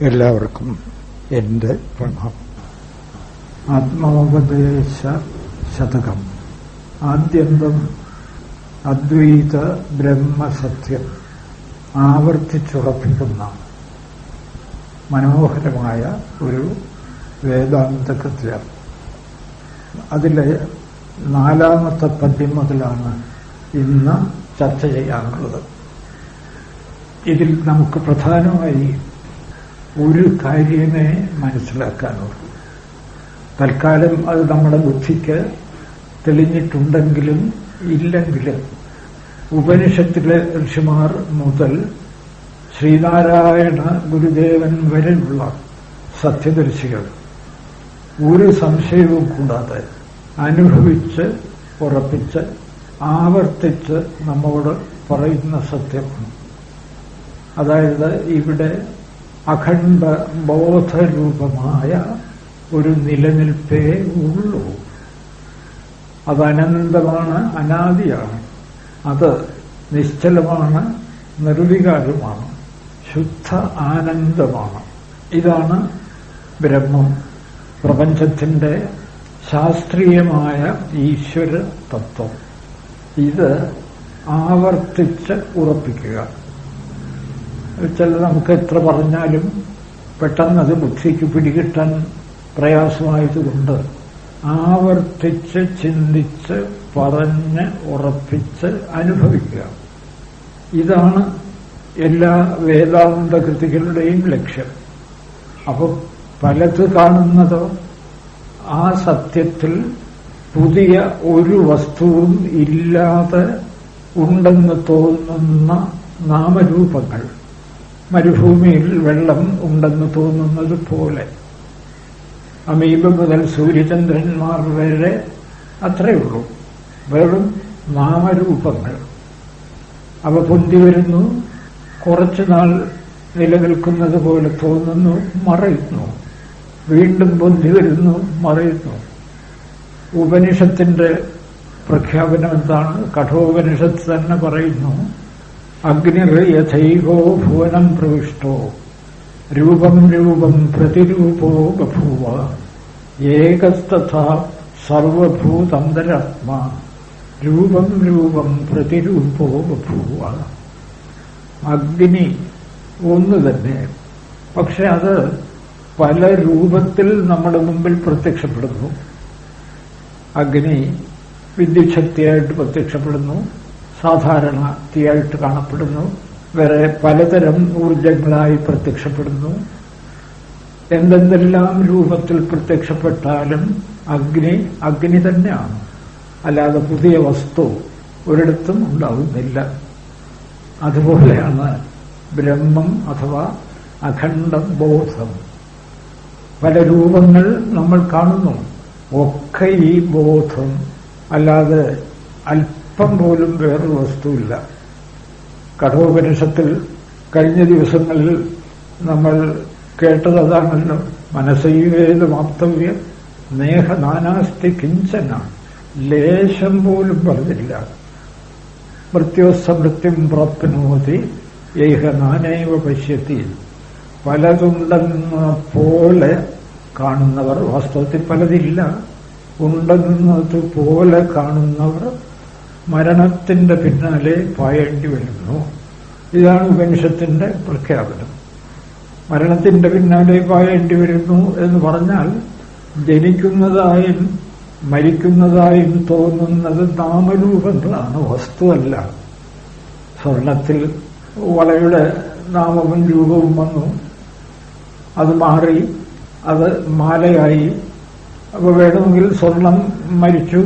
എല്ലാവർക്കും എന്റെ പ്രണാമം. ആത്മോപദേശ ശതകം. ആദ്യന്തം അദ്വൈത ബ്രഹ്മസത്യം ആവർത്തിച്ചുറപ്പിക്കുന്ന മനോഹരമായ ഒരു വേദാന്ത കൃത്യം അതിലെ നാലാമത്തെ പദ്യം മുതലാണ് ഇന്ന് ചർച്ച ചെയ്യാനുള്ളത്. ഇതിൽ നമുക്ക് പ്രധാനമായി ഒരു കാര്യമേ മനസ്സിലാക്കാനുള്ളൂ. തൽക്കാലം അത് നമ്മുടെ ബുദ്ധിക്ക് തെളിഞ്ഞിട്ടുണ്ടെങ്കിലും ഇല്ലെങ്കിലും ഉപനിഷത്തിലെ ഋഷിമാർ മുതൽ ശ്രീനാരായണ ഗുരുദേവൻ വരെയുള്ള സത്യദർശികൾ ഒരു സംശയവും കൂടാതെ അനുഭവിച്ച് ഉറപ്പിച്ച് ആവർത്തിച്ച് നമ്മോട് പറയുന്ന സത്യമാണ്. അതായത് ഇവിടെ അഖണ്ഡ ബോധരൂപമായ ഒരു നിലനിൽപ്പേ ഉള്ളൂ. അത് അനന്തമാണ് അനാദിയാണ്. അത് നിശ്ചലമാണ് നിർവികാരമാണ്. ശുദ്ധ ആനന്ദമാണ്. ഇതാണ് ബ്രഹ്മം. പ്രപഞ്ചത്തിന്റെ ശാസ്ത്രീയമായ ഈശ്വര തത്വം ഇത് ആവർത്തിച്ച് ഉറപ്പിക്കുക. വെച്ചാൽ നമുക്ക് എത്ര പറഞ്ഞാലും പെട്ടെന്ന് അത് ബുദ്ധിക്ക് പിടികിട്ടാൻ പ്രയാസമായതുകൊണ്ട് ആവർത്തിച്ച് ചിന്തിച്ച് പറഞ്ഞ് ഉറപ്പിച്ച് അനുഭവിക്കുക. ഇതാണ് എല്ലാ വേദാന്ത കൃതികളുടെയും ലക്ഷ്യം. അപ്പോൾ പലത് കാണുന്നതോ ആ സത്യത്തിൽ പുതിയ ഒരു വസ്തുവും ഇല്ലാതെ ഉണ്ടെന്ന് തോന്നുന്ന നാമരൂപങ്ങൾ. മരുഭൂമിയിൽ വെള്ളം ഉണ്ടെന്ന് തോന്നുന്നത് പോലെ. അമീബ മുതൽ സൂര്യചന്ദ്രന്മാർ വരെ അത്രയേ ഉള്ളൂ. വെറും നാമരൂപങ്ങൾ. അവ പൊന്തി വരുന്നു. കുറച്ചുനാൾ നിലനിൽക്കുന്നത് പോലെ തോന്നുന്നു മറയുന്നു. വീണ്ടും പൊന്തി വരുന്നു മറയുന്നു. ഉപനിഷത്തിന്റെ പ്രഖ്യാപനം എന്താണ്? കഠോപനിഷത്ത് തന്നെ പറയുന്നു. അഗ്നിർയഥൈകോ ഭുവനം പ്രവിഷ്ടോ. രൂപം രൂപം പ്രതിരൂപോ ബഭൂവ. ഏകസ്തഥ സർവഭൂതന്തരാത്മാ. രൂപം രൂപം പ്രതിരൂപോ ബഭൂവ. അഗ്നി ഒന്ന് തന്നെ. പക്ഷെ അത് പല രൂപത്തിൽ നമ്മുടെ മുമ്പിൽ പ്രത്യക്ഷപ്പെടുന്നു. അഗ്നി വിദ്യുച്ഛക്തിയായിട്ട് പ്രത്യക്ഷപ്പെടുന്നു. സാധാരണ തീയായിട്ട് കാണപ്പെടുന്നു. വേറെ പലതരം ഊർജങ്ങളായി പ്രത്യക്ഷപ്പെടുന്നു. എന്തെന്തെല്ലാം രൂപത്തിൽ പ്രത്യക്ഷപ്പെട്ടാലും അഗ്നി അഗ്നി തന്നെയാണ്. അല്ലാതെ പുതിയ വസ്തു ഒരിടത്തും ഉണ്ടാവുന്നില്ല. അതുപോലെയാണ് ബ്രഹ്മം അഥവാ അഖണ്ഡ ബോധം. പല രൂപങ്ങൾ നമ്മൾ കാണുന്നു. ഒക്കെ ഈ ബോധം. അല്ലാതെ അല്പം പോലും വേറൊരു വസ്തുവില്ല. കഠോപനിഷത്തിൽ കഴിഞ്ഞ ദിവസങ്ങളിൽ നമ്മൾ കേട്ടത് അതാണല്ലോ. മനസ്സൈവേത് മാപ്തവ്യം നേഹ നാനാസ്തി കിഞ്ചന. ലേശം പോലും പറഞ്ഞില്ല. മൃത്യോസമൃത്യം പ്രാപ്നോതി ഏഹ നാനൈവ പശ്യത്തി. പലതുണ്ടെന്ന പോലെ കാണുന്നവർ വാസ്തവത്തിൽ പലതില്ല. ഉണ്ടെന്നതുപോലെ കാണുന്നവർ മരണത്തിന്റെ പിന്നാലെ പായേണ്ടി വരുന്നു. ഇതാണ് ഉപനിഷത്തിന്റെ പ്രഖ്യാപനം. മരണത്തിന്റെ പിന്നാലെ പായേണ്ടി വരുന്നു എന്ന് പറഞ്ഞാൽ ജനിക്കുന്നതായും മരിക്കുന്നതായും തോന്നുന്നത് നാമരൂപങ്ങളാണ് വസ്തുവല്ല. സ്വർണത്തിൽ വളയുടെ നാമവും രൂപവും വന്നു. അത് മാറി അത് മാലയായി. അപ്പോൾ വേണമെങ്കിൽ സ്വർണം മരിച്ചു.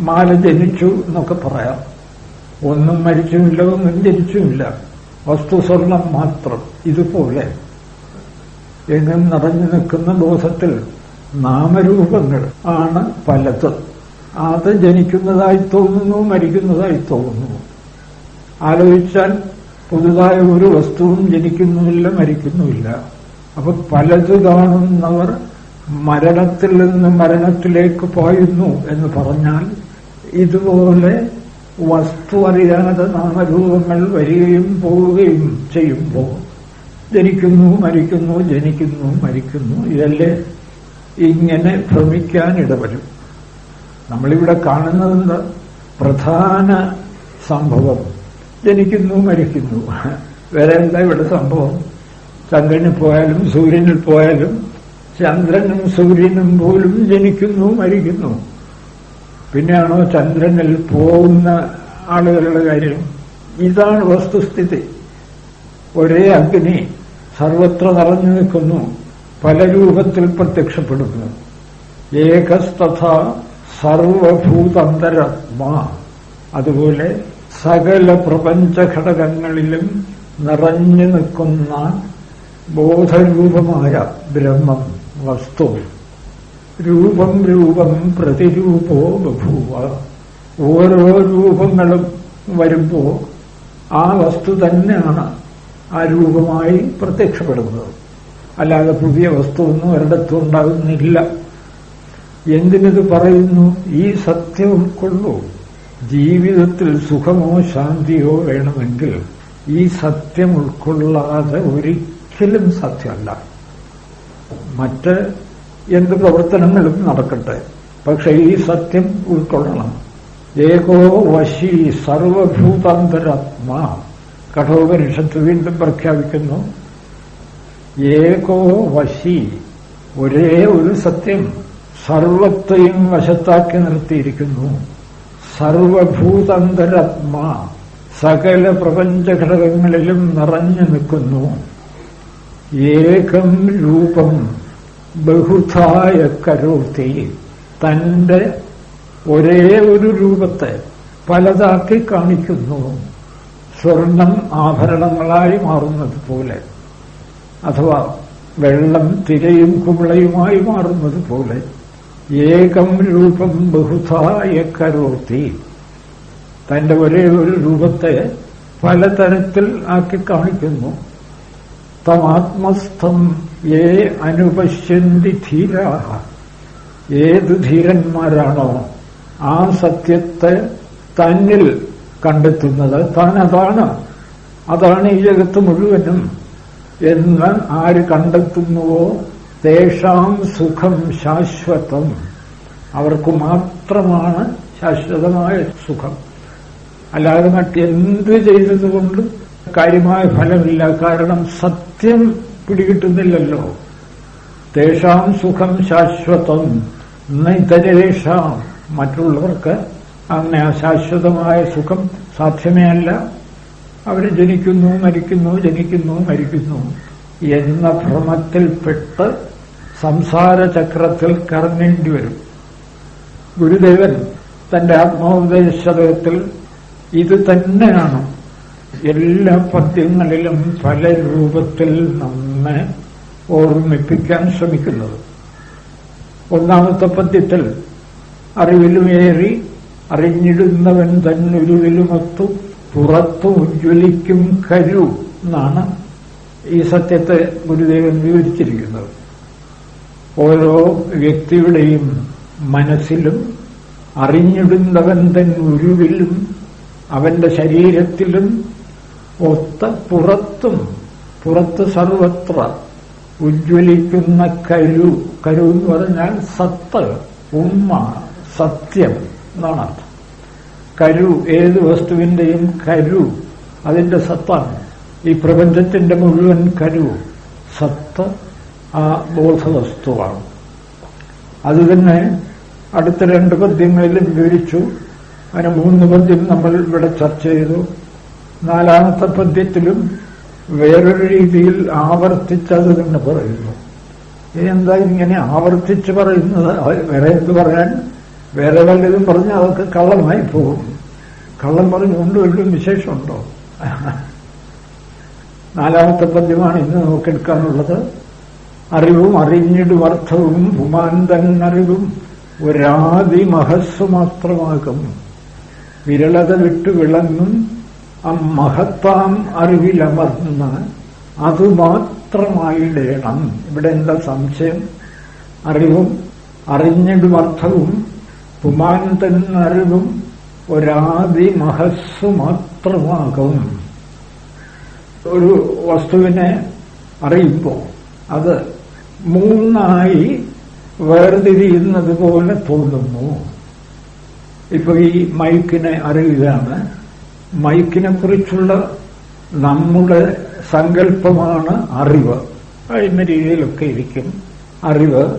മാല ജനിച്ചു എന്നൊക്കെ പറയാം. ഒന്നും മരിച്ചുമില്ല ഒന്നും ജനിച്ചുമില്ല. വസ്തു സ്വർണം മാത്രം ഇതുപോലെ. എങ്ങും നിറഞ്ഞു നിൽക്കുന്ന ദോഷത്തിൽ നാമരൂപങ്ങൾ ആണ് പലത്. അത് ജനിക്കുന്നതായി തോന്നുന്നു മരിക്കുന്നതായി തോന്നുന്നു. ആലോചിച്ചാൽ പുതുതായ ഒരു വസ്തുവും ജനിക്കുന്നുമില്ല മരിക്കുന്നുമില്ല. അപ്പൊ പലത് കാണുന്നവർ മരണത്തിൽ നിന്ന് മരണത്തിലേക്ക് പോയുന്നു എന്ന് പറഞ്ഞാൽ ഇതുപോലെ വസ്തു അറിയാതെ നാമരൂപങ്ങൾ വരികയും പോവുകയും ചെയ്യുമ്പോൾ ജനിക്കുന്നു മരിക്കുന്നു ജനിക്കുന്നു മരിക്കുന്നു ഇതല്ലേ ഇങ്ങനെ ഭ്രമിക്കാൻ ഇടവരും നമ്മളിവിടെ കാണുന്നത് പ്രധാന സംഭവം. ജനിക്കുന്നു മരിക്കുന്നു. വേറെ എന്താ ഇവിടെ സംഭവം? ചന്ദ്രനിൽ പോയാലും സൂര്യനിൽ പോയാലും ചന്ദ്രനും സൂര്യനും പോലും ജനിക്കുന്നു മരിക്കുന്നു. പിന്നെയാണോ ചന്ദ്രനിൽ പോകുന്ന ആളുകളുടെ കാര്യം? ഇതാണ് വസ്തുസ്ഥിതി. ഒരേ അഗ്നി സർവത്ര നിറഞ്ഞു നിൽക്കുന്നു പല രൂപത്തിൽ പ്രത്യക്ഷപ്പെടുന്നു. ഏകസ്തഥ സർവഭൂതന്തരാത്മാ. അതുപോലെ സകല പ്രപഞ്ച ഘടകങ്ങളിലും നിറഞ്ഞു നിൽക്കുന്ന ബോധരൂപമായ ബ്രഹ്മം. വസ്തു രൂപം രൂപം പ്രതിരൂപോ ബഭൂവ. ഓരോ രൂപങ്ങളും വരുമ്പോ ആ വസ്തു തന്നെയാണ് ആ രൂപമായി പ്രത്യക്ഷപ്പെടുന്നത്. അല്ലാതെ പുതിയ വസ്തുവൊന്നും ഒരിടത്തും ഉണ്ടാകുന്നില്ല. എന്തിനത് പറയുന്നു? ഈ സത്യം ഉൾക്കൊള്ളൂ. ജീവിതത്തിൽ സുഖമോ ശാന്തിയോ വേണമെങ്കിൽ ഈ സത്യം ഉൾക്കൊള്ളാതെ ഒരിക്കലും സത്യമല്ല. മറ്റ് എന്ത് പ്രവർത്തനങ്ങളും നടക്കട്ടെ. പക്ഷെ ഈ സത്യം ഉൾക്കൊള്ളണം. ഏകോ വശി സർവഭൂതാന്തരാത്മാ. കഠോപനിഷത്ത് വീണ്ടും പ്രഖ്യാപിക്കുന്നു. ഏകോ വശി ഒരേ ഒരു സത്യം സർവത്തെയും വശത്താക്കി നിർത്തിയിരിക്കുന്നു. സർവഭൂതാന്തരാത്മാ സകല പ്രപഞ്ച ഘടകങ്ങളിലും നിറഞ്ഞു നിൽക്കുന്നു. ഏകം രൂപം ബഹുധായ കരോത്തി തന്റെ ഒരേ ഒരു രൂപത്തെ പലതാക്കി കാണിക്കുന്നു. സ്വർണം ആഭരണങ്ങളായി മാറുന്നത് പോലെ. അഥവാ വെള്ളം തിരയും കുമിളയുമായി മാറുന്നത് പോലെ. ഏകം രൂപം ബഹുധായ കരോത്തി തന്റെ ഒരേ ഒരു രൂപത്തെ പലതരത്തിൽ ആക്കി കാണിക്കുന്നു. തമാത്മസ്ഥം ഏ അനുപശ്യന്തി ധീര. ഏത് ധീരന്മാരാണോ ആ സത്യത്തെ തന്നിൽ കണ്ടെത്തുന്നത് താൻ അതാണ് അതാണ് ഈ ജഗത്ത് മുഴുവനും. എന്ന് ആര് കണ്ടെത്തുന്നുവോ? തേഷാം സുഖം ശാശ്വതം. അവർക്ക് മാത്രമാണ് ശാശ്വതമായ സുഖം. അല്ലാതെ മറ്റെന്ത് ചെയ്തതുകൊണ്ട് കാര്യമായ ഫലമില്ല. കാരണം സത്യം പിടികിട്ടുന്നില്ലല്ലോ. തേഷാം സുഖം ശാശ്വതം. ഇതരേഷാം. മറ്റുള്ളവർക്ക് അങ്ങനെ അശാശ്വതമായ സുഖം സാധ്യമേ അല്ല. അവർ ജനിക്കുന്നു മരിക്കുന്നു ജനിക്കുന്നു മരിക്കുന്നു എന്ന ഭ്രമത്തിൽപ്പെട്ട് സംസാര ചക്രത്തിൽ കറങ്ങേണ്ടി വരും. ഗുരുദേവൻ തന്റെ ആത്മോപദേശത്തിൽ ഇത് തന്നെയാണ് എല്ലാ പദ്യങ്ങളിലും പല രൂപത്തിൽ നമ്മെ ഓർമ്മിപ്പിക്കാൻ ശ്രമിക്കുന്നത്. ഒന്നാമത്തെ പദ്യത്തിൽ അറിവിലുമേറി അറിഞ്ഞിടുന്നവൻ തന്നൊരുവിലുമൊത്തു പുറത്തു ഉജ്ജ്വലിക്കും കരു എന്നാണ് ഈ സത്യത്തെ ഗുരുദേവൻ വിവരിച്ചിരിക്കുന്നത്. ഓരോ വ്യക്തിയുടെയും മനസ്സിലും അറിഞ്ഞിടുന്നവൻ തൻ ഉരുവിലും അവന്റെ ശരീരത്തിലും ഒത്ത പുറത്തും പുറത്ത് സർവത്ര ഉജ്ജ്വലിക്കുന്ന കരു കരു എന്ന് പറഞ്ഞാൽ സത്ത് ഉമ്മ സത്യം എന്നാണ് അർത്ഥം. കരു ഏത് വസ്തുവിന്റെയും കരു അതിന്റെ സത്താണ്. ഈ പ്രപഞ്ചത്തിന്റെ മുഴുവൻ കരു സത്ത് ആ ബോധവസ്തുവാണ്. അതുതന്നെ അടുത്ത രണ്ട് പദ്യങ്ങളിലും വിവരിച്ചു. അങ്ങനെ മൂന്ന് പദ്യം നമ്മൾ ഇവിടെ ചർച്ച ചെയ്തു. നാലാമത്തെ പദ്യത്തിലും വേറൊരു രീതിയിൽ ആവർത്തിച്ചത് തന്നെ പറയുന്നു. എന്താ ഇങ്ങനെ ആവർത്തിച്ച് പറയുന്നത്? വേറെ എന്ത് പറയാൻ? വേറെ വല്ലതും പറഞ്ഞ് അതൊക്കെ കള്ളമായി പോകും. കള്ളം പറഞ്ഞുകൊണ്ട് വല്ലതും വിശേഷമുണ്ടോ? നാലാമത്തെ പദ്യമാണ് ഇന്ന് നോക്കെടുക്കാനുള്ളത് അറിവും അറിഞ്ഞിടും അർത്ഥവും ഭുമാന്തങ്ങറിവും അറിവും ഒരാദി മഹസ് മാത്രമാകും. വിരളത വിട്ടു വിളങ്ങും ആ മഹത്താം അറിവിലമർന്ന് അതുമാത്രമായിടേണം. ഇവിടെ എന്താ സംശയം? അറിവും അറിഞ്ഞിടും അർത്ഥവും പുമാന്തൻ അറിവും ഒരാദി മഹസ് മാത്രമാകും ഒരു വസ്തുവിനെ അറിയുമ്പോൾ അത് മൂന്നായി വേർതിരിയുന്നത് പോലെ തോന്നുന്നു. ഇപ്പൊ ഈ മൈക്കിനെ അറിയുകയാണ്. മൈക്കിനെ കുറിച്ചുള്ള നമ്മുടെ സങ്കല്പമാണ് അറിവ്. എന്ന രീതിയിലൊക്കെ ഇരിക്കും. അറിവ്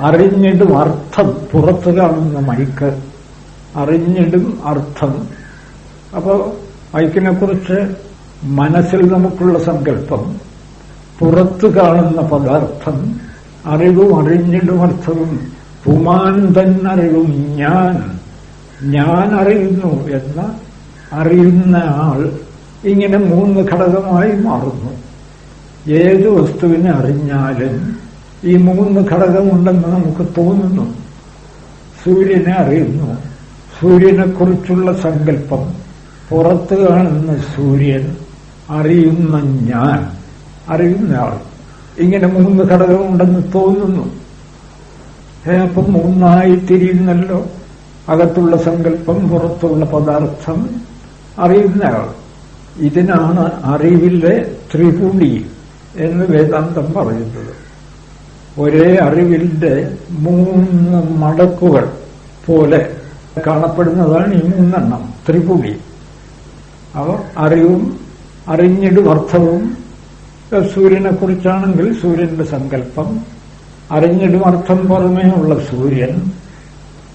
അറിഞ്ഞിടും അർത്ഥം. പുറത്തു കാണുന്ന മൈക്ക് അറിഞ്ഞിടും അർത്ഥം. അപ്പോൾ മൈക്കിനെ കുറിച്ച് മനസ്സിൽ നമുക്കുള്ള സങ്കല്പം പുറത്തു കാണുന്ന പദാർത്ഥം അറിവും അറിഞ്ഞിടും അർത്ഥവും പുമാൻ തന്നറിവും ഞാൻ ഞാൻ അറിയുന്നു എന്ന അറിയുന്ന ആൾ ഇങ്ങനെ മൂന്ന് ഘടകമായി മാറുന്നു. ഏത് വസ്തുവിനെ അറിഞ്ഞാലും ഈ മൂന്ന് ഘടകമുണ്ടെന്ന് നമുക്ക് തോന്നുന്നു. സൂര്യനെ അറിയുന്നു. സൂര്യനെക്കുറിച്ചുള്ള സങ്കല്പം. പുറത്ത് കാണുന്ന സൂര്യൻ അറിയുന്ന ഞാൻ അറിയുന്നയാൾ ഇങ്ങനെ മൂന്ന് ഘടകമുണ്ടെന്ന് തോന്നുന്നു. അപ്പം മൂന്നായി തിരിയുന്നല്ലോ. അകത്തുള്ള സങ്കല്പം പുറത്തുള്ള പദാർത്ഥം അറിയുന്നയാൾ. ഇതിനാണ് അറിവിലെ ത്രിപുണി എന്ന് വേദാന്തം പറയുന്നത്. ഒരേ അറിവിന്റെ മൂന്ന് മടക്കുകൾ പോലെ കാണപ്പെടുന്നതാണ് ഈ മൂന്നെണ്ണം ത്രിപുണി അവ അറിവും അറിഞ്ഞിടും അർത്ഥവും സൂര്യനെക്കുറിച്ചാണെങ്കിൽ സൂര്യന്റെ സങ്കല്പം. അറിഞ്ഞിടും അർത്ഥം പുറമേ ഉള്ള സൂര്യൻ.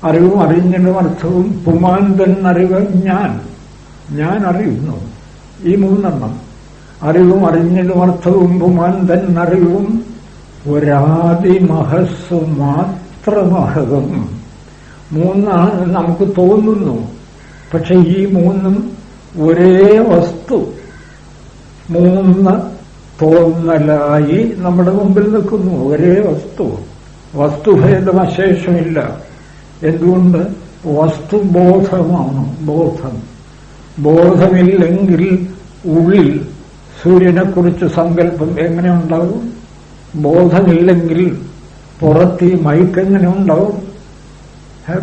അറിവും അറിഞ്ഞിടും അർത്ഥവും പുമാൻ തന്നറിവ് ഞാൻ. ഞാൻ അറിയുന്നു ഈ മൂന്നെണ്ണം അറിവും അറിഞ്ഞതും അർത്ഥവും പുമാൻ തന്നറിവും ഒരാദിമഹസ് മാത്രമഹകം. മൂന്നാണ് നമുക്ക് തോന്നുന്നു. പക്ഷെ ഈ മൂന്നും ഒരേ വസ്തു. മൂന്ന് തോന്നലായി നമ്മുടെ മുമ്പിൽ നിൽക്കുന്നു. ഒരേ വസ്തു. വസ്തുഭേദം അശേഷമില്ല എന്തുകൊണ്ട്? വസ്തുബോധമാണ് ബോധം. ബോധമില്ലെങ്കിൽ ഉള്ളിൽ സൂര്യനെക്കുറിച്ച് സങ്കല്പം എങ്ങനെ ഉണ്ടാവും ബോധമില്ലെങ്കിൽ പുറത്ത് ഈ മൈക്കെങ്ങനെ ഉണ്ടാവും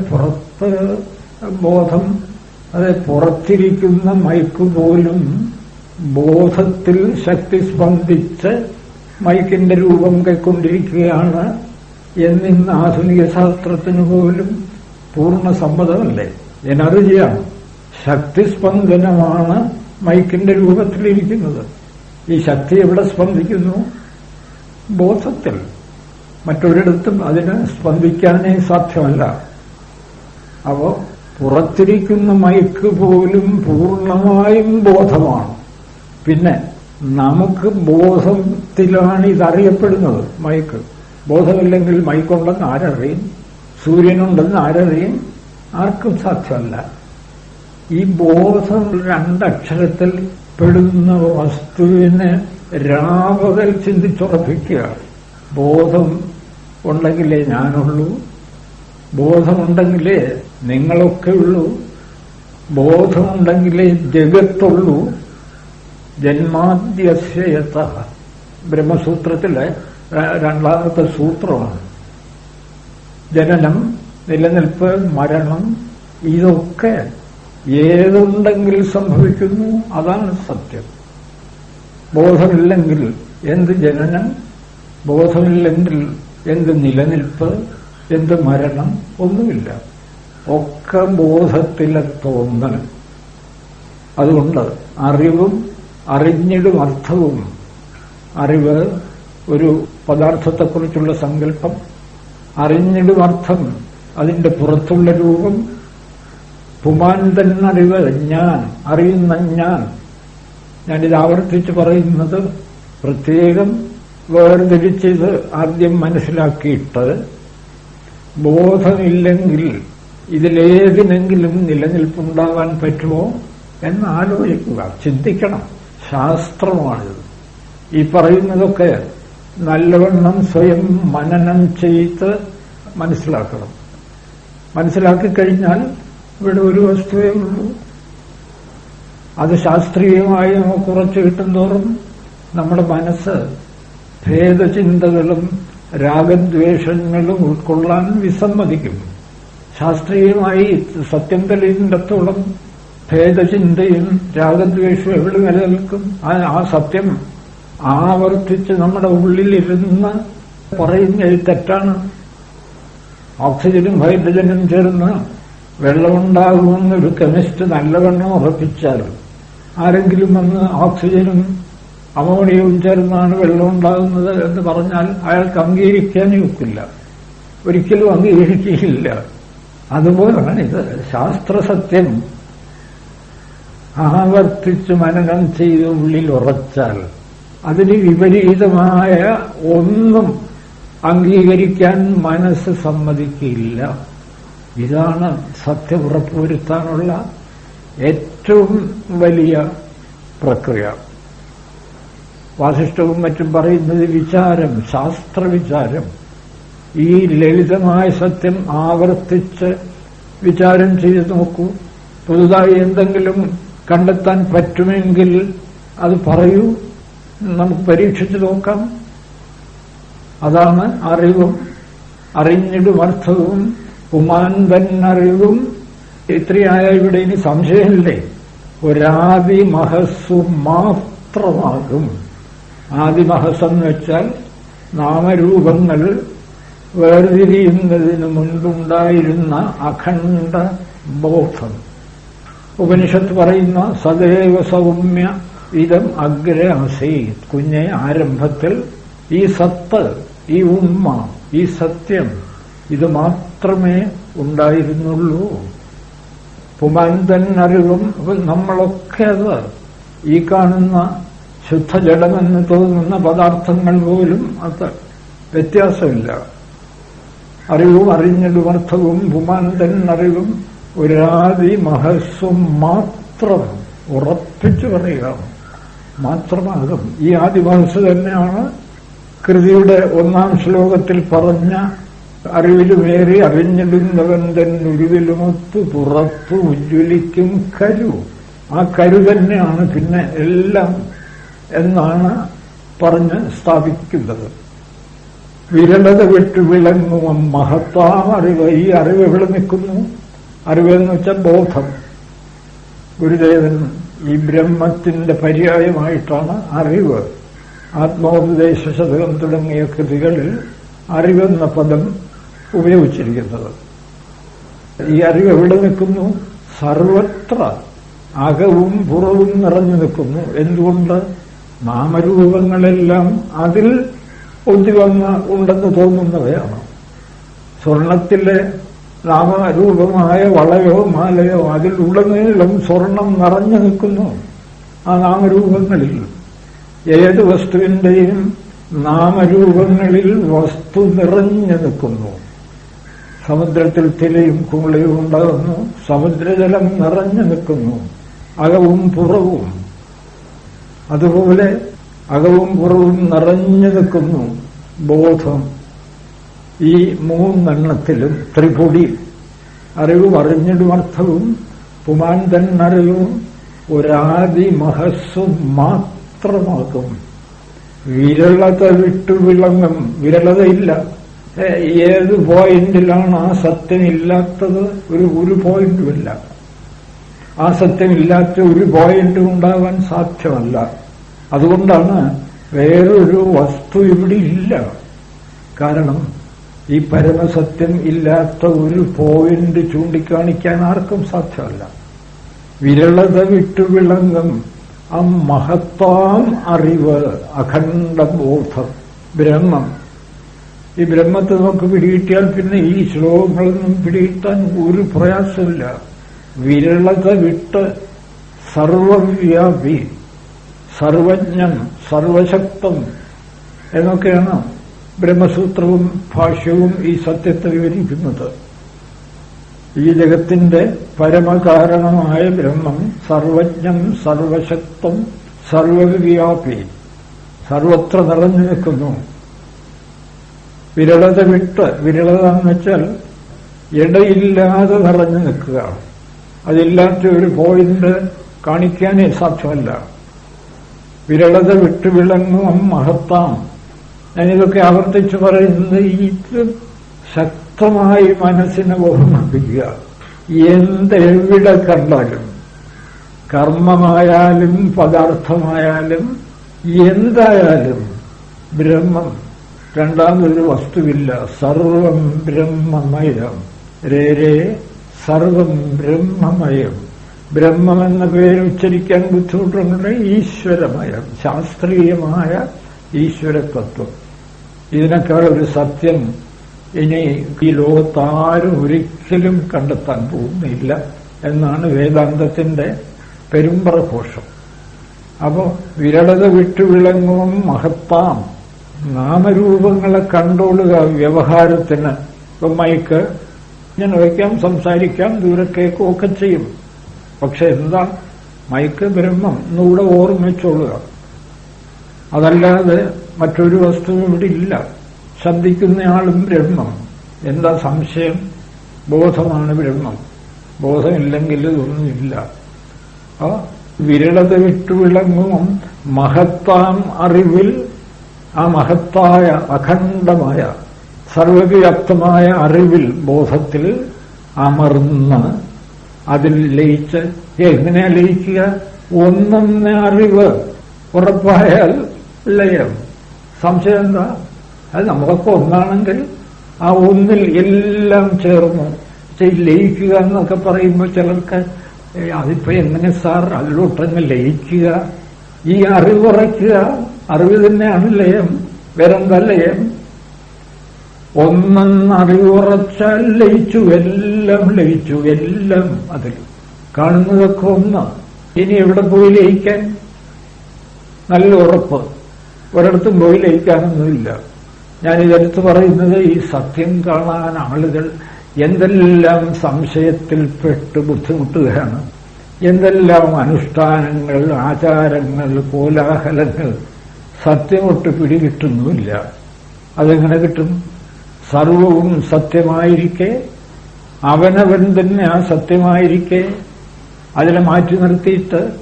പുറത്ത് ബോധം അതെ പുറത്തിരിക്കുന്ന മൈക്ക് പോലും ബോധത്തിൽ ശക്തി സ്പന്ദിച്ച് മൈക്കിന്റെ രൂപം കൈക്കൊണ്ടിരിക്കുകയാണ് എന്നിന്ന് ആധുനിക ശാസ്ത്രത്തിന് പോലും പൂർണ സമ്മതമല്ലേ? എനർജിയാണ് ശക്തിസ്പന്ദനമാണ് മൈക്കിന്റെ രൂപത്തിലിരിക്കുന്നത്. ഈ ശക്തി എവിടെ സ്പന്ദിക്കുന്നു? ബോധത്തിൽ. മറ്റൊരിടത്തും അതിന് സ്പന്ദിക്കാനേ സാധ്യമല്ല. അപ്പോ പുറത്തിരിക്കുന്ന മൈക്ക് പോലും പൂർണമായും ബോധമാണ്. പിന്നെ നമുക്ക് ബോധത്തിലാണ് ഇതറിയപ്പെടുന്നത് മൈക്ക്. ബോധമില്ലെങ്കിൽ മൈക്കുണ്ടെന്ന് ആരറിയും? സൂര്യനുണ്ടെന്ന് ആരറിയും? ആർക്കും സാധ്യമല്ല. ഈ ബോധം രണ്ടക്ഷരത്തിൽ പെടുന്ന വസ്തുവിനെ രാവകൽ ചിന്തിച്ചുറപ്പിക്കുക ബോധം ഉണ്ടെങ്കിലേ ഞാനുള്ളൂ. ബോധമുണ്ടെങ്കിലേ നിങ്ങളൊക്കെ ഉള്ളൂ ബോധമുണ്ടെങ്കിലേ ജഗത്തുള്ളൂ. ജന്മാദ്യസ്യത ബ്രഹ്മസൂത്രത്തിലെ രണ്ടാമത്തെ സൂത്രമാണ്. ജനനം നിലനിൽപ്പ് മരണം ഇതൊക്കെ ഏതുണ്ടെങ്കിൽ സംഭവിക്കുന്നു? അതാണ് സത്യം. ബോധമില്ലെങ്കിൽ എന്ത് ജനനം? ബോധമില്ലെങ്കിൽ എന്ത് നിലനിൽപ്പ്? എന്ത് മരണം? ഒന്നുമില്ല. ഒക്കെ ബോധത്തിലെ തോന്നൽ. അതുകൊണ്ട് അറിവും അറിഞ്ഞിടും അർത്ഥവും. അറിവ് ഒരു പദാർത്ഥത്തെക്കുറിച്ചുള്ള സങ്കല്പം. അറിഞ്ഞിടും അർത്ഥം. അതിന്റെ പുറത്തുള്ള രൂപം. പുമാൻ തന്നറിവ് ഞാൻ അറിയുന്ന ഞാൻ. ഞാനിത് ആവർത്തിച്ച് പറയുന്നത് പ്രത്യേകം വേർതിരിച്ചിത് ആദ്യം മനസ്സിലാക്കിയിട്ട് ബോധമില്ലെങ്കിൽ ഇതിലേതിനെങ്കിലും നിലനിൽപ്പുണ്ടാകാൻ പറ്റുമോ എന്ന് ആലോചിക്കുക. ചിന്തിക്കണം. ശാസ്ത്രമാണിത്. ഈ പറയുന്നതൊക്കെ നല്ലവണ്ണം സ്വയം മനനം ചെയ്ത് മനസ്സിലാക്കണം. മനസ്സിലാക്കി കഴിഞ്ഞാൽ ഇവിടെ ഒരു വസ്തുവേ ഉള്ളൂ. അത് ശാസ്ത്രീയമായി നമുക്ക് കുറച്ച് കിട്ടുന്തോറും നമ്മുടെ മനസ്സ് ഭേദചിന്തകളും രാഗദ്വേഷങ്ങളും ഉൾക്കൊള്ളാൻ വിസമ്മതിക്കും. ശാസ്ത്രീയമായി സത്യം തെളിയുന്നിടത്തോളം ഭേദചിന്തയും രാഗദ്വേഷവും എവിടെ നിലനിൽക്കും? ആ- സത്യം ആവർത്തിച്ച് നമ്മുടെ ഉള്ളിലിരുന്ന് പറയുന്ന തെറ്റാണ്. ഓക്സിജനും ഹൈഡ്രജനും ചേർന്ന് വെള്ളമുണ്ടാകുമെന്നൊരു കെമിസ്റ്റ് നല്ലവണ്ണം ഉറപ്പിച്ചാൽ ആരെങ്കിലും വന്ന് ഓക്സിജനും അമോണിയവും ചേർന്നാണ് വെള്ളമുണ്ടാകുന്നത് എന്ന് പറഞ്ഞാൽ അയാൾക്ക് അംഗീകരിക്കാനേ ഒക്കില്ല. ഒരിക്കലും അംഗീകരിക്കുകയില്ല. ഇത് ശാസ്ത്രസത്യം. ആവർത്തിച്ച് മനനം ചെയ്ത് ഉള്ളിൽ ഉറച്ചാൽ അതിന് വിപരീതമായ ഒന്നും അംഗീകരിക്കാൻ മനസ്സ് സമ്മതിക്കില്ല. ഇതാണ് സത്യം ഉറപ്പുവരുത്താനുള്ള ഏറ്റവും വലിയ പ്രക്രിയ. വാസിഷ്ഠവും മറ്റും പറയുന്നത് വിചാരം ശാസ്ത്രവിചാരം. ഈ ലളിതമായ സത്യം ആവർത്തിച്ച് വിചാരം ചെയ്ത് നോക്കൂ. പുതുതായി എന്തെങ്കിലും കണ്ടെത്താൻ പറ്റുമെങ്കിൽ അത് പറയൂ. നമുക്ക് പരീക്ഷിച്ചു നോക്കാം. അതാണ് അറിവും അറിഞ്ഞിടും അർത്ഥവും ഉമാൻ തന്നറിവും ഇത്രയായ ഇവിടെ ഇനി സംശയമില്ലേ? ഒരാദി മഹസ്സു മാത്രമാകും. ആദിമഹസെന്ന് വെച്ചാൽ നാമരൂപങ്ങൾ വേർതിരിയുന്നതിന് മുൻപുണ്ടായിരുന്ന അഖണ്ഡ ബോധം. ഉപനിഷത്ത് പറയുന്ന സദൈവ സൗമ്യ ഇതം അഗ്ര അസീത് കുഞ്ഞെ ആരംഭത്തിൽ ഈ സത്ത് ഈ ഉമ്മ ഈ സത്യം ഇത് മാത്രമേ ഉണ്ടായിരുന്നുള്ളൂ. പുമാന്തൻ അറിവും നമ്മളൊക്കെ അത് ഈ കാണുന്ന ശുദ്ധജലമെന്ന് തോന്നുന്ന പദാർത്ഥങ്ങൾ പോലും അത് വ്യത്യാസമില്ല. അറിവും അറിഞ്ഞതും അർത്ഥവും പുമാന്തൻ അറിവും ഒരാതി മഹസ്വം മാത്രം ഉറപ്പിച്ചു പറയുക. മാത്രമാകും. ഈ ആദിമഹസ് തന്നെയാണ് കൃതിയുടെ ഒന്നാം ശ്ലോകത്തിൽ പറഞ്ഞ അറിവിലുമേറി അറിഞ്ഞിടുന്നവൻ തന്നുരുവിലുമൊത്ത് പുറത്ത് ഉജ്ജ്വലിക്കും കരു. ആ കരു തന്നെയാണ് പിന്നെ എല്ലാം എന്നാണ് പറഞ്ഞ് സ്ഥാപിക്കുന്നത്. വിരളത വിട്ട് വിളങ്ങും മഹത്താം അറിവ്. ഈ അറിവ് എവിടെ നിൽക്കുന്നു? അറിവെന്ന് വെച്ചാൽ ബോധം. ഗുരുദേവൻ ഈ ബ്രഹ്മത്തിന്റെ പര്യായമായിട്ടാണ് അറിവ്. ആത്മോപദേശ ശതകം തുടങ്ങിയ കൃതികളിൽ അറിവെന്ന പദം ഉപയോഗിച്ചിരിക്കുന്നത്. ഈ അറിവ് എവിടെ നിൽക്കുന്നു? സർവത്ര അകവും പുറവും നിറഞ്ഞു നിൽക്കുന്നു. എന്തുകൊണ്ട്? നാമരൂപങ്ങളെല്ലാം അതിൽ ഒന്നിവന്ന് ഉണ്ടെന്ന് തോന്നുന്നവയാണ്. സ്വർണത്തിലെ നാമരൂപമായ വളയോ മാലയോ അതിൽ അതിലുടനീളം സ്വർണം നിറഞ്ഞു നിൽക്കുന്നു. ആ നാമരൂപങ്ങളിൽ ഏത് വസ്തുവിന്റെയും നാമരൂപങ്ങളിൽ വസ്തു നിറഞ്ഞു നിൽക്കുന്നു. സമുദ്രത്തിൽ തിരയും കുളയും ഉണ്ടാകുന്നു. സമുദ്രജലം നിറഞ്ഞു നിൽക്കുന്നു. അകവും പുറവും. അതുപോലെ അകവും പുറവും നിറഞ്ഞു നിൽക്കുന്നു ബോധം. ഈ മൂന്നെണ്ണത്തിലും ത്രിപുടി. അറിവും അറിഞ്ഞിടും അർത്ഥവും പുമാൻ തന്നറിവും ഒരാദി മഹസ്സും മാത്രമാക്കും വിരളത വിട്ടു വിളങ്ങും. വിരളതയില്ല. ഏത് പോയിന്റിലാണ് ആ സത്യമില്ലാത്തത്? ഒരു ഒരു പോയിന്റുമില്ല. ആ സത്യമില്ലാത്ത ഒരു പോയിന്റും ഉണ്ടാവാൻ സാധ്യമല്ല. അതുകൊണ്ടാണ് വേറൊരു വസ്തു ഇവിടെ ഇല്ല. കാരണം ഈ പരമസത്യം ഇല്ലാത്ത ഒരു പോയിന്റ് ചൂണ്ടിക്കാണിക്കാൻ ആർക്കും സാധ്യമല്ല. വിരളത വിട്ടുവിളങ്ങും ആ മഹത്താം അറിവ് അഖണ്ഡബോധം ബ്രഹ്മം ഈ ബ്രഹ്മത്തെ നമുക്ക് പിടികിട്ടിയാൽ പിന്നെ ഈ ശ്ലോകങ്ങളൊന്നും പിടികിട്ടാൻ ഒരു പ്രയാസമില്ല. വിരളത വിട്ട് സർവവ്യാപി സർവജ്ഞൻ സർവശക്തം എന്നൊക്കെയാണ് ബ്രഹ്മസൂത്രവും ഭാഷ്യവും ഈ സത്യത്തെ വിവരിക്കുന്നത്. ഈ ജഗത്തിന്റെ പരമകാരണമായ ബ്രഹ്മം സർവജ്ഞം സർവശക്തം സർവവ്യാപി സർവത്ര നിറഞ്ഞു നിൽക്കുന്നു. വിരളത വിട്ട് വിരളത എന്ന് വെച്ചാൽ ഇടയില്ലാതെ നിറഞ്ഞു നിൽക്കുക അതില്ലാത്ത ഒരു പോയിന്റ് കാണിക്കാനേ സാധ്യമല്ല. വിരളത വിട്ടു വിളങ്ങും മഹത്താം. ഞാനിതൊക്കെ ആവർത്തിച്ചു പറയുന്നത് ഇത് ശക്തമായി മനസ്സിനെ ഓർമ്മിപ്പിക്കുക എന്തെവിടെ കണ്ടാലും കർമ്മമായാലും പദാർത്ഥമായാലും എന്തായാലും ബ്രഹ്മം രണ്ടാമതൊരു വസ്തുവില്ല. സർവം ബ്രഹ്മമയം. രേ രേ സർവം ബ്രഹ്മമയം. ബ്രഹ്മമെന്ന പേര് ഉച്ചരിക്കാൻ ബുദ്ധിമുട്ടുണ്ട് ഈശ്വരമയം. ശാസ്ത്രീയമായ ഈശ്വരതത്വം ഇതിനേക്കാൾ ഒരു സത്യം ഇനി ഈ ലോകത്താരും ഒരിക്കലും കണ്ടെത്താൻ പോകുന്നില്ല എന്നാണ് വേദാന്തത്തിന്റെ പെരുമ്പറഘോഷം അപ്പോൾ വിരളത വിട്ടുവിളങ്ങും മഹത്താം. നാമരൂപങ്ങളെ കണ്ടോളുക വ്യവഹാരത്തിന്. ഇപ്പം മൈക്ക് ഞാൻ വയ്ക്കാം സംസാരിക്കാം ദൂരെ കേൾക്കും ഒക്കെ ചെയ്യും. പക്ഷെ എന്താ മൈക്ക് ബ്രഹ്മം എന്നുകൂടെ ഓർമ്മിച്ചോളുക. അതല്ലാതെ മറ്റൊരു വസ്തുവും ഇവിടെ ഇല്ല. ശബ്ദിക്കുന്നയാളും ബ്രഹ്മം. എന്താ സംശയം? ബോധമാണ് ബ്രഹ്മം. ബോധമില്ലെങ്കിൽ ഇതൊന്നുമില്ല. ആ വിരളത വിട്ടുവിളങ്ങും മഹത്താം അറിവിൽ ആ മഹത്തായ അഖണ്ഡമായ സർവവ്യാപ്തമായ അറിവിൽ ബോധത്തിൽ അമർന്ന് അതിൽ ലയിച്ച് എങ്ങനെയാ ലയിക്കുക? ഒന്നെന്ന അറിവ് ഉറപ്പായാൽ ലയം. സംശയം എന്താ? അത് നമുക്കൊക്കെ ഒന്നാണെങ്കിൽ ആ ഒന്നിൽ എല്ലാം ചേർന്നു. ലയിക്കുക എന്നൊക്കെ പറയുമ്പോൾ ചിലർക്ക് അതിപ്പോ എങ്ങനെ സാർ അതിലോട്ടങ്ങ് ലയിക്കുക? ഈ അറിവുറയ്ക്കുക അറിവ് തന്നെയാണ് ലയം വേറെന്താ ലയം ലയിച്ചു എല്ലാം ലയിച്ചു എല്ലാം അതിൽ കാണുന്നതൊക്കെ ഒന്ന്. ഇനി എവിടെ പോയി ലയിക്കാൻ? നല്ല ഉറപ്പ്. ഒരിടത്തും പോയി ലയിക്കാനൊന്നുമില്ല. ഞാൻ ഇതെടുത്ത് പറയുന്നത് ഈ സത്യം കാണാൻ ആളുകൾ എന്തെല്ലാം സംശയത്തിൽപ്പെട്ട് ബുദ്ധിമുട്ടുകയാണ്. എന്തെല്ലാം അനുഷ്ഠാനങ്ങൾ ആചാരങ്ങൾ കോലാഹലങ്ങൾ സത്യമൊട്ട് പിടികിട്ടുന്നുമില്ല. അതെങ്ങനെ കിട്ടും? സർവവും സത്യമായിരിക്കെ അവനവൻ തന്നെ ആ സത്യമായിരിക്കെ അതിനെ മാറ്റി നിർത്തിയിട്ട്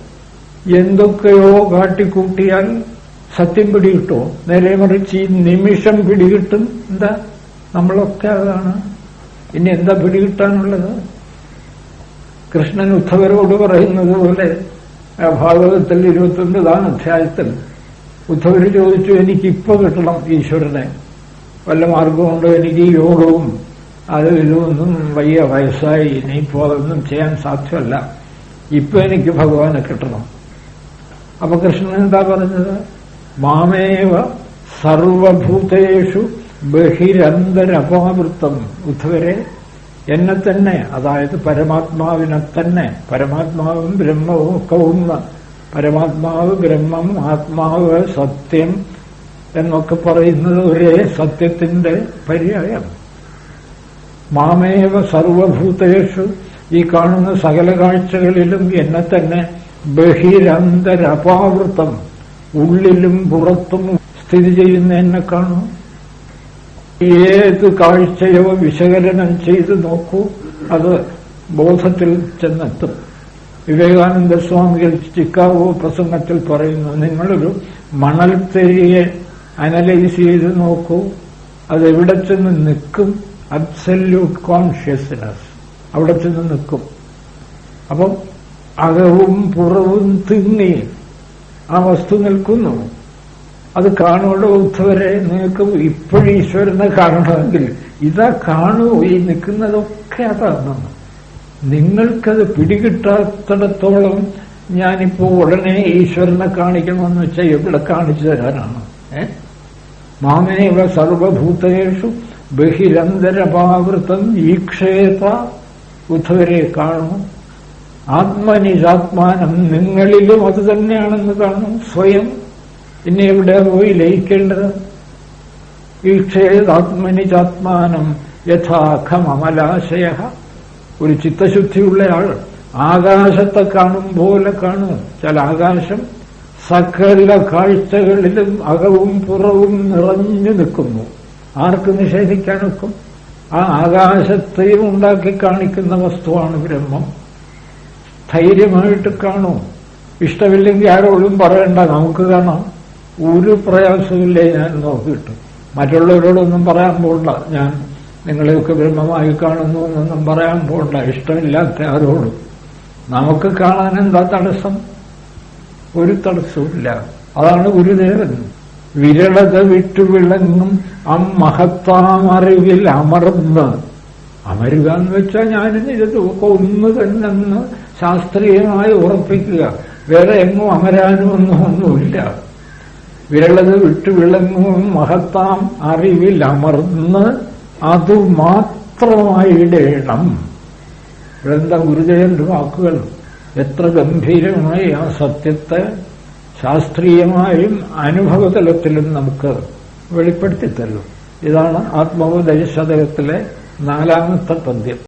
എന്തൊക്കെയോ കാട്ടിക്കൂട്ടിയാൽ സത്യം പിടികിട്ടോ? നേരെ മറിച്ച് ഈ നിമിഷം പിടികിട്ടും. എന്താ? നമ്മളൊക്കെ അതാണ്. ഇനി എന്താ പിടികിട്ടാനുള്ളത്? കൃഷ്ണൻ ഉദ്ധവരോട് പറയുന്നത് പോലെ ഭാഗവതത്തിൽ ഇരുപത്തൊൻപതാം അധ്യായത്തിൽ ഉദ്ധവർ ചോദിച്ചു എനിക്കിപ്പോ കിട്ടണം ഈശ്വരനെ. വല്ല മാർഗമുണ്ടോ? എനിക്ക് യോഗവും അത് ഇതൊന്നും വയ്യ വയസ്സായി. ഇനിയിപ്പോ അതൊന്നും ചെയ്യാൻ സാധ്യമല്ല. ഇപ്പൊ എനിക്ക് ഭഗവാനെ കിട്ടണം. അപ്പൊ കൃഷ്ണൻ എന്താ പറഞ്ഞത്? മാമേവ സർവഭൂതേഷു ബഹിരന്തരപാവൃത്തം ഉദ്ധവരെ എന്നെ തന്നെ അതായത് പരമാത്മാവിനെ തന്നെ പരമാത്മാവും ബ്രഹ്മവും ഒക്കെ ഒന്ന് പരമാത്മാവ് ബ്രഹ്മം ആത്മാവ് സത്യം എന്നൊക്കെ പറയുന്നത് ഒരേ സത്യത്തിന്റെ പര്യായം. മാമേവ സർവഭൂതേഷു. ഈ കാണുന്ന സകല കാഴ്ചകളിലും എന്നെ തന്നെ ബഹിരന്തരപാവൃത്തം ഉള്ളിലും പുറത്തും സ്ഥിതി ചെയ്യുന്ന എന്നെ കാണൂ. ഏത് കാഴ്ചയോ വിശകലനം ചെയ്ത് നോക്കൂ. അത് ബോധത്തിൽ ചെന്നെത്തും. വിവേകാനന്ദ സ്വാമികൾ ചിക്കാഗോ പ്രസംഗത്തിൽ പറയുന്നു. നിങ്ങളൊരു മണൽത്തരിയെ അനലൈസ് ചെയ്ത് നോക്കൂ. അതെവിടെ ചെന്ന് നിൽക്കും? അബ്സല്യൂട്ട് കോൺഷ്യസ്നസ് അവിടെ ചെന്ന് നിൽക്കും. അപ്പം അകവും പുറവും തിങ്ങി ആ വസ്തു നിൽക്കുന്നു. അത് കാണുവോടെ ഉദ്ധവരെ. നിങ്ങൾക്ക് ഇപ്പോഴീശ്വരനെ കാണണമെങ്കിൽ ഇതാ കാണൂ. ഈ നിൽക്കുന്നതൊക്കെ അതാണ്. നിങ്ങൾക്കത് പിടികിട്ടാത്തിടത്തോളം ഞാനിപ്പോ ഉടനെ ഈശ്വരനെ കാണിക്കണമെന്ന് വെച്ചാൽ എവിടെ കാണിച്ചു തരാനാണ്. ഏ? മാമേവ സർവഭൂതേഷു ബഹിരന്തരപാവൃത്തം ഈക്ഷേത ഉദ്ധവരെ കാണും ആത്മനിജാത്മാനം നിങ്ങളിലും അത് തന്നെയാണെന്ന് കാണും സ്വയം പിന്നെ എവിടെ പോയി ലയിക്കേണ്ടത്? ഈക്ഷേതാത്മനിജാത്മാനം യഥാഖമലാശയ ഒരു ചിത്തശുദ്ധിയുള്ളയാൾ ആകാശത്തെ കാണും പോലെ കാണും. ചില ആകാശം സകല കാഴ്ചകളിലും അകവും പുറവും നിറഞ്ഞു നിൽക്കുന്നു. ആർക്ക് നിഷേധിക്കാനൊക്കും ആ ആകാശത്തെയും ഉണ്ടാക്കി കാണിക്കുന്ന വസ്തുവാണ് ബ്രഹ്മം. ധൈര്യമായിട്ട് കാണൂ. ഇഷ്ടമില്ലെങ്കിൽ ആരോടും പറയണ്ട. നമുക്ക് കാണാം. ഒരു പ്രയാസമില്ലേ ഞാൻ നോക്കിയിട്ട്. മറ്റുള്ളവരോടൊന്നും പറയാൻ പോകണ്ട ഞാൻ നിങ്ങളെയൊക്കെ ബ്രഹ്മമായി കാണുന്നു എന്നൊന്നും പറയാൻ പോണ്ട. ഇഷ്ടമില്ലാത്ത ആരോടും. നമുക്ക് കാണാൻ എന്താ തടസ്സം? ഒരു തടസ്സവുമില്ല. അതാണ് ഗുരുദേവൻ. വിരളത വിട്ടുവിളങ്ങും അമ്മഹത്താം അറിവിൽ അമർന്ന്. അമരുക എന്ന് വെച്ചാൽ ഞാനിന്ന് ഇതൊക്കെ ഒന്ന് തന്നെന്ന് ശാസ്ത്രീയമായി ഉറപ്പിക്കുക. വേറെ എങ്ങും അമരാനും ഒന്നും ഒന്നുമില്ല. വിരളത വിട്ടുവിളങ്ങും മഹത്താം അറിവിൽ അമർന്ന് അതു മാത്രമായിടേണം ഇവിടെന്താ ഗുരുദേവന്റെ വാക്കുകൾ എത്ര ഗംഭീരമായി ആ സത്യത്തെ ശാസ്ത്രീയമായും അനുഭവതലത്തിലും നമുക്ക് വെളിപ്പെടുത്തി തരും ഇതാണ് ആത്മോപദേശതലത്തിലെ നാലാമത്തെ പദ്യം.